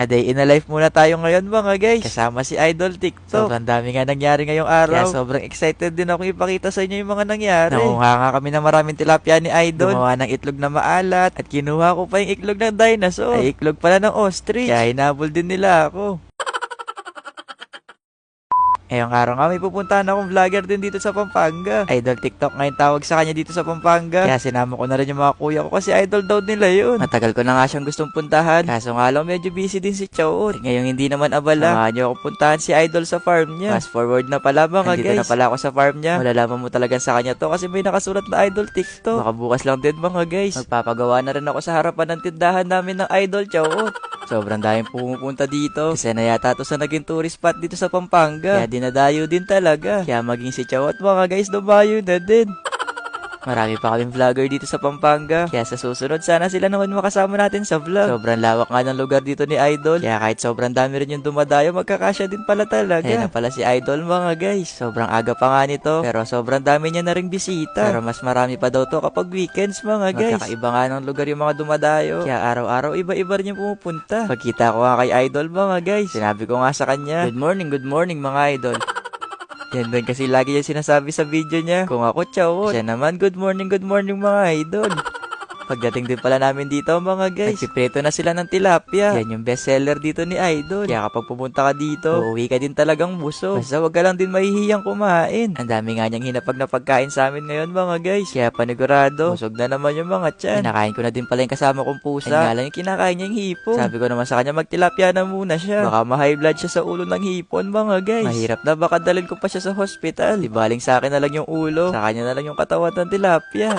A day in a life muna tayo ngayon mga guys. Kasama si Idol TikTok. Sobrang dami nga nangyari ngayong araw. Kaya sobrang excited din ako ipakita sa inyo yung mga nangyari. Nakuha nga kami ng maraming tilapia ni Idol. Gumawa ng itlog na maalat. At kinuha ko pa yung itlog ng dinosaur. Ay itlog pala ng ostrich. Kaya hinabol din nila ako. Ngayong araw nga may pupuntahan akong vlogger din dito sa Pampanga. Idol TikTok ngayon tawag sa kanya dito sa Pampanga. Kaya sinama ko na rin yung mga kuya ko kasi idol daw nila yun. Matagal ko na nga siyang gustong puntahan. Kaso nga lang medyo busy din si Chow. Ngayong hindi naman abala. Samahan niyo ako puntahan si Idol sa farm niya. Fast forward na pala mga Nandito guys. na pala ako sa farm niya. Malalaman mo talaga sa kanya to kasi may nakasulat na Idol TikTok. Baka bukas lang din mga guys. Magpapagawa na rin ako sa harapan ng tindahan namin ng Idol Chow. Sobrang daming pumupunta dito. Kasi na yata to sa naging tourist spot dito sa Pampanga. Kaya dinadayo din talaga. Kaya maging si Chow at mga guys dumayo na din. Marami pa kaming vlogger dito sa Pampanga. Kaya sa susunod, sana sila naman makasama natin sa vlog. Sobrang lawak nga ng lugar dito ni Idol. Kaya kahit sobrang dami rin yung dumadayo, magkakasya din pala talaga. Ayan na pala si Idol mga guys. Sobrang aga pa nga nito. Pero sobrang dami niya na ring bisita. Pero mas marami pa daw to kapag weekends mga guys. Magkakaiba nga ng lugar yung mga dumadayo. Kaya araw-araw iba-iba rin yung pumupunta. Pagkita ko nga kay Idol mga guys, sinabi ko nga sa kanya, Good morning, good morning mga Idol. Yan din kasi lagi yung sinasabi sa video niya. Kung ako, chow. Siya naman, good morning, good morning mga idol. Pagdating din pala namin dito mga guys, nagsipreto na sila ng tilapia. Yan yung best seller dito ni Idol. Kaya kapag pumunta ka dito, uuwi ka din talagang buso. Basta wag ka lang din mahihiyang kumain. Ang dami nga niyang hinapag na pagkain sa amin ngayon mga guys. Kaya panigurado, busog na naman yung mga tiyan. Kinakain ko na din pala yung kasama kong pusa. Ay nga lang yung kinakain niya yung hipon. Sabi ko naman sa kanya magtilapia na muna siya. Baka ma-high blood siya sa ulo ng hipon mga guys. Mahirap na baka dalhin ko pa siya sa hospital. Di baling sa akin na lang yung ulo. Sa kanya na lang yung katawan ng tilapia.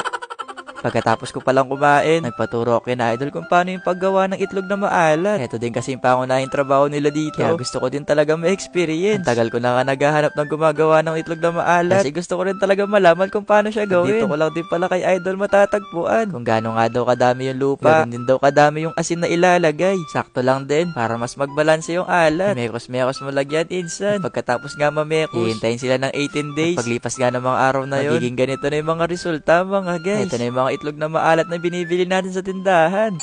Pagkatapos ko palang kumain, nagpaturo ako kina idol kung paano yung paggawa ng itlog na maalat. Ito din kasi yung pangunahing trabaho nila dito. Kaya gusto ko din talaga ma-experience. Ang tagal ko na nga naghahanap ng gumagawa ng itlog na maalat. Kasi gusto ko rin talaga malaman kung paano siya gawin. Dito ko lang din pala kay idol matatagpuan. Kung gaano nga daw kadami yung lupa, ganun din daw kadami yung asin na ilalagay. Sakto lang din para mas magbalanse yung alat. Mekos-mekos mo lagyan insan. Pagkatapos nga mamekos, hihintayin sila ng 18 days. At paglipas nga ng mga araw na yun, magiging ganito na yung mga resulta mga guys. Ito na yung mga itlog na maalat na binibili natin sa tindahan.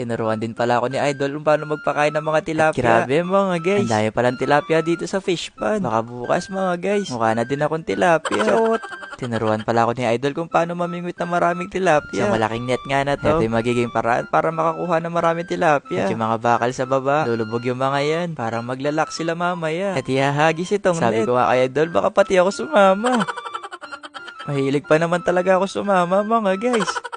Tinuruan din pala ako ni Idol kung paano magpakain ng mga tilapia. Grabe mga guys. Ang dami palang tilapia dito sa fish pond. Baka bukas mga guys. Mukha na din akong tilapia. Shot. Tinuruan pala ako ni Idol kung paano mamingwit ng maraming tilapia. Sa malaking net nga na to. Ito yung magiging paraan para makakuha ng maraming tilapia. At yung mga bakal sa baba, lulubog yung mga yan. Parang maglalak sila mamaya. At ihahagis itong Sabi net. ko nga kay Idol, baka pati ako sumama. Mahilig pa naman talaga ako sumama mga guys.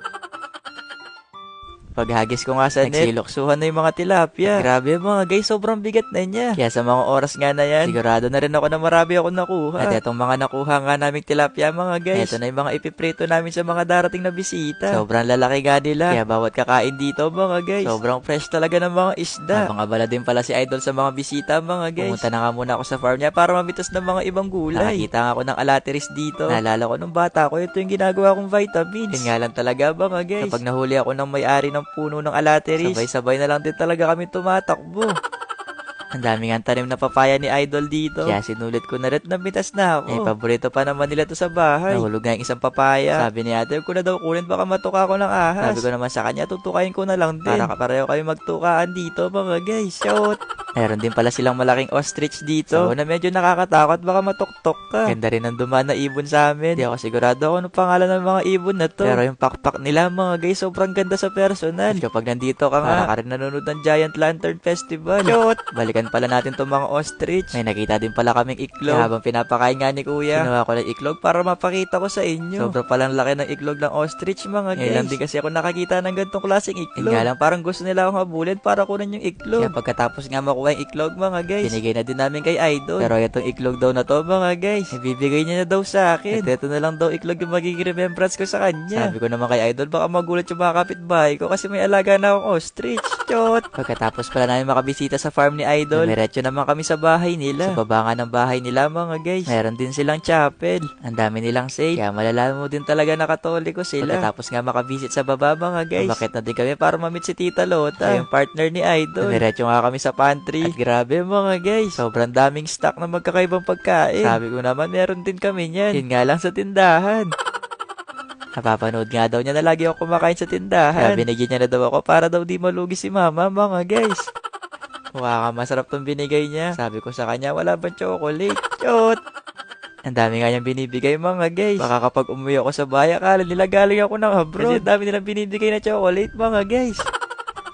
Paghagis ko nga sa net, nagsiloksuhan na yung mga tilapia. At grabe mga guys, sobrang bigat na niya. Kaya sa mga oras nga na yan, sigurado na rin ako na marami ako nakuha. At etong mga nakuha nga naming tilapia mga guys, ito na yung mga ipiprito namin sa mga darating na bisita. Sobrang lalaki nga nila. Kaya bawat kakain dito mga guys, sobrang fresh talaga ng mga isda. Habang abala din pala si Idol sa mga bisita mga guys. Pumunta na nga muna ako sa farm niya para mamitas ng mga ibang gulay. Nakakita nga ako ng alateris dito. Naalala ko nung bata ko, ito yung ginagawa kong vitamins. Yun nga lang talaga mga guys. Kapag nahuli ako ng may-ari ng puno ng alateris. Sabay-sabay na lang din talaga kami tumatakbo. Ang dami nga tanim na papaya ni Idol dito. Kaya sinulit ko na rin namitas na ako. Eh, paborito pa naman nila to sa bahay. Nahulog nga yung isang papaya. Sabi ni ate, ko na daw kunin baka matuka ko ng ahas. Sabi ko naman sa kanya, tutukain ko na lang din. Para pareho kayo magtukaan dito mga guys. Shout! Meron din pala silang malaking ostrich dito. So, na medyo nakakatakot, baka matuktok ka. Ganda rin ang dumaan na ibon sa amin. Di ako sigurado kung ano pangalan ng mga ibon na to. Pero yung pakpak nila mga guys, sobrang ganda sa personal. At kapag nandito ka nga, para ka rin nanonood ng Giant Lantern Festival. Shoot! Balikan pala natin tong mga ostrich. May nakita din pala kaming iklog. Kaya habang pinapakain nga ni kuya, ginawa ko ng iklog para mapakita ko sa inyo. Sobra palang laki ng iklog ng ostrich mga guys. Ngayon din kasi ako nakakita ng ganitong klaseng iklog. Nga lang parang gusto nila akong habulin para kunin yung iklog. Kaya pagkatapos nga makuha yung iklog mga guys, binigay na din namin kay Idol. Pero itong iklog daw na to mga guys, ibibigay niya na daw sa akin. At ito na lang daw iklog yung magiging remembrance ko sa kanya. Sabi ko naman kay Idol, baka magulat yung mga kapitbahay ko kasi may alaga na akong ostrich. Chot! Pagkatapos pala namin makabisita sa farm ni Idol, Diretso naman kami sa bahay nila. Sa baba nga ng bahay nila mga guys. Meron din silang chapel. Ang dami nilang safe. Kaya malalaman mo din talaga na katoliko sila. Pagkatapos nga makabisit sa baba mga guys. Bakit na din kami para mamit si Tita Lota. Yung partner ni Idol. Diretso nga kami sa pantry. At grabe mga guys. Sobrang daming stock na magkakaibang pagkain. Sabi ko naman meron din kami niyan. Yun nga lang sa tindahan. Napapanood nga daw niya na lagi ako kumakain sa tindahan. Binigyan niya na daw ako para daw di malugi si mama, mga guys. Ka masarap tong binigay niya. Sabi ko sa kanya, wala bang chocolate? Chot! Ang dami nga niyang binibigay mga guys. Baka kapag umuwi ako sa bahay, akala nila galing ako ng abroad. Kasi ang dami nilang binibigay na chocolate mga guys.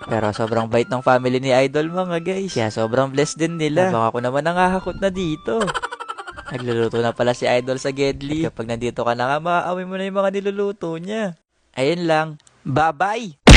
Pero sobrang bait ng family ni Idol mga guys. Kaya sobrang blessed din nila. Habang ako naman nangahakot na dito. Nagluluto na pala si Idol sa Gedli. Kapag nandito ka na nga, maaamoy mo na yung mga niluluto niya. Ayun lang. Bye-bye!